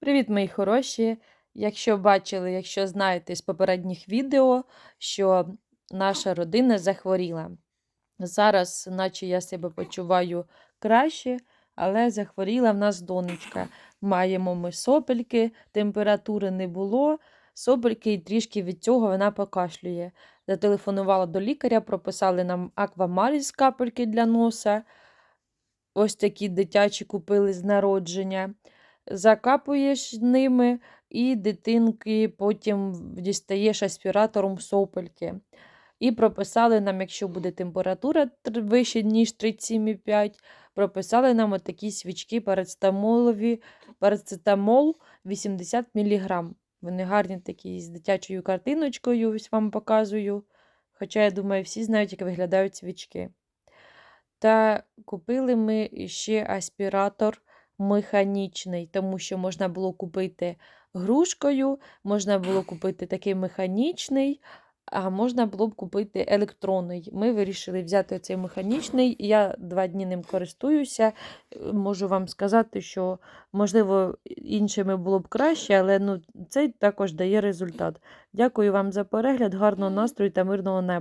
Привіт, мої хороші! Якщо бачили, якщо знаєте з попередніх відео, що наша родина захворіла. Зараз, наче я себе почуваю краще, але захворіла в нас донечка. Маємо ми сопельки, температури не було, сопельки і трішки від цього вона покашлює. Зателефонувала до лікаря, прописали нам аквамаріс капельки для носа. Ось такі дитячі купили з народження закапуєш ними, і дитинки потім дістаєш аспіратором сопельки. І прописали нам, якщо буде температура вище, ніж 37,5, прописали нам отакі свічки парацетамолові, парацетамол 80 мг. Вони гарні такі з дитячою картиночкою, ось вам показую. Хоча, я думаю, всі знають, як виглядають свічки. Та купили ми ще аспіратор механічний, тому що можна було купити грушкою, можна було купити такий механічний, а можна було б купити електронний. Ми вирішили взяти цей механічний. Я два дні ним користуюся. Можу вам сказати, що, можливо, іншими було б краще, але ну, цей також дає результат. Дякую вам за перегляд, гарного настрою та мирного неба.